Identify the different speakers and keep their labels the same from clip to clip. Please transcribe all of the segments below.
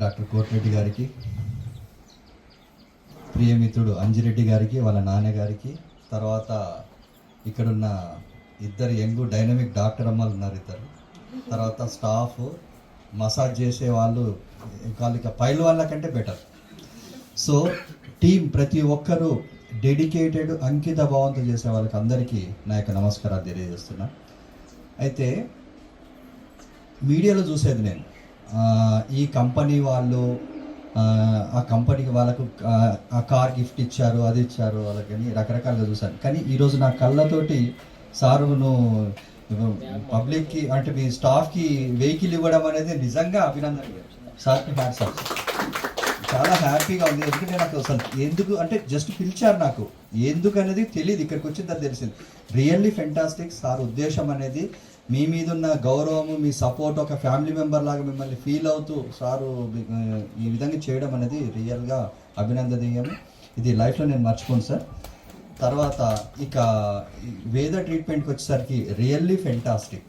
Speaker 1: Doctor Koti Reddy గారికి ప్రియమిత్రుడు అంజిరెడ్డి గారికి వాళ్ళ నాన్నగారికి తర్వాత ఇక్కడున్న ఇద్దరు యంగ్ డైనమిక్ డాక్టర్ అమ్మలు ఉన్నారు ఇద్దరు. తర్వాత స్టాఫ్ మసాజ్ చేసే వాళ్ళు కాళ్ళకి ఇక పైలు వాళ్ళ కంటే బెటర్ సో టీం ప్రతి ఒక్కరూ డెడికేటెడ్ అంకిత భావంతో చేసే వాళ్ళకి అందరికీ నా యొక్క నమస్కారాలు తెలియజేస్తున్నా. అయితే మీడియాలో చూసేది నేను. ఈ కంపెనీ వాళ్ళు ఆ, కంపెనీకి వాళ్ళకు ఆ, ఆ కార్ గిఫ్ట్ ఇచ్చారు అది ఇచ్చారు వాళ్ళకని రకరకాలుగా చూశాను. కానీ ఈరోజు నా కళ్ళతోటి సారు నువ్వు పబ్లిక్కి అంటే మీ స్టాఫ్కి వెహికల్ ఇవ్వడం అనేది నిజంగా అభినందన సార్కి హ్యాట్స్ ఆఫ్. చాలా హ్యాపీగా ఉంది. ఎందుకంటే నాకు అసలు ఎందుకు అంటే జస్ట్ పిలిచారు నాకు. ఎందుకు అనేది తెలియదు ఇక్కడికి వచ్చిన తర్వాత తెలిసింది. రియల్లీ ఫెంటాస్టిక్ సార్ ఉద్దేశం అనేది మీ మీద ఉన్న గౌరవము మీ సపోర్ట్ ఒక ఫ్యామిలీ మెంబర్ లాగా మిమ్మల్ని ఫీల్ అవుతూ సారు ఈ విధంగా చేయడం అనేది రియల్గా అభినందనీయము ఇది లైఫ్లో నేను మర్చిపోను సార్. తర్వాత ఇక వేద ట్రీట్మెంట్కి వచ్చేసరికి రియల్లీ ఫెంటాస్టిక్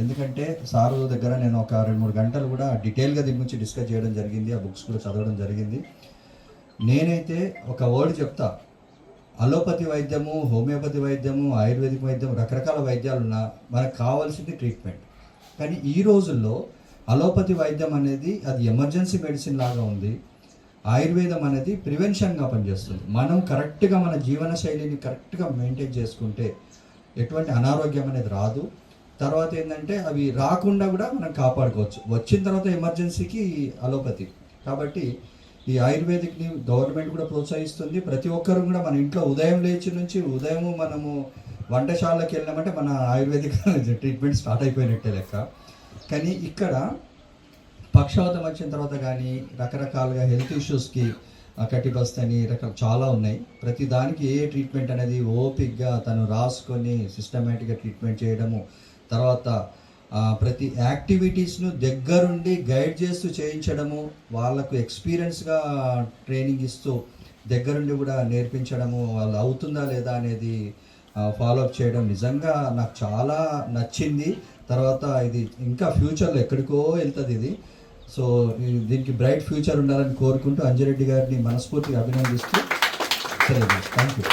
Speaker 1: ఎందుకంటే సారు దగ్గర నేను ఒక రెండు మూడు గంటలు కూడా డీటెయిల్గా దీని గురించి డిస్కస్ చేయడం జరిగింది ఆ బుక్స్ కూడా చదవడం జరిగింది. నేనైతే ఒక వర్డ్ చెప్తా. అలోపతి వైద్యము హోమియోపతి వైద్యము ఆయుర్వేదిక్ వైద్యం రకరకాల వైద్యాలు ఉన్నా మనకు కావాల్సింది ట్రీట్మెంట్. కానీ ఈ రోజుల్లో అలోపతి వైద్యం అనేది అది ఎమర్జెన్సీ మెడిసిన్ లాగా ఉంది. ఆయుర్వేదం అనేది ప్రివెన్షన్గా పనిచేస్తుంది. మనం కరెక్ట్గా మన జీవన శైలిని కరెక్ట్గా మెయింటైన్ చేసుకుంటే ఎటువంటి అనారోగ్యం అనేది రాదు. తర్వాత ఏంటంటే అవి రాకుండా కూడా మనం కాపాడుకోవచ్చు. వచ్చిన తర్వాత ఎమర్జెన్సీకి అలోపతి. కాబట్టి ఈ ఆయుర్వేదిక్ని గవర్నమెంట్ కూడా ప్రోత్సహిస్తుంది. ప్రతి ఒక్కరు కూడా మన ఇంట్లో ఉదయం లేచి నుంచి ఉదయం మనము వంటశాలకి వెళ్ళినామంటే మన ఆయుర్వేదిక్ ట్రీట్మెంట్ స్టార్ట్ అయిపోయినట్టే లెక్క. కానీ ఇక్కడ పక్షవాతం వచ్చిన తర్వాత కానీ రకరకాలుగా హెల్త్ ఇష్యూస్కి కట్టిబస్తని రకాల చాలా ఉన్నాయి. ప్రతి దానికి ఏ ట్రీట్మెంట్ అనేది ఓపిక్గా తను రాసుకొని సిస్టమేటిక్గా ట్రీట్మెంట్ చేయడము తర్వాత ప్రతి యాక్టివిటీస్ను దగ్గరుండి గైడ్ చేస్తూ చేయించడము వాళ్ళకు ఎక్స్పీరియన్స్గా ట్రైనింగ్ ఇస్తూ దగ్గరుండి కూడా నేర్పించడము వాళ్ళు అవుతుందా లేదా అనేది ఫాలోఅప్ చేయడం నిజంగా నాకు చాలా నచ్చింది. తర్వాత ఇది ఇంకా ఫ్యూచర్లో ఎక్కడికో వెళ్తుంది ఇది. సో దీనికి బ్రైట్ ఫ్యూచర్ ఉండాలని కోరుకుంటూ అంజరెడ్డి గారిని మనస్ఫూర్తిగా అభినందిస్తూ థ్యాంక్ యూ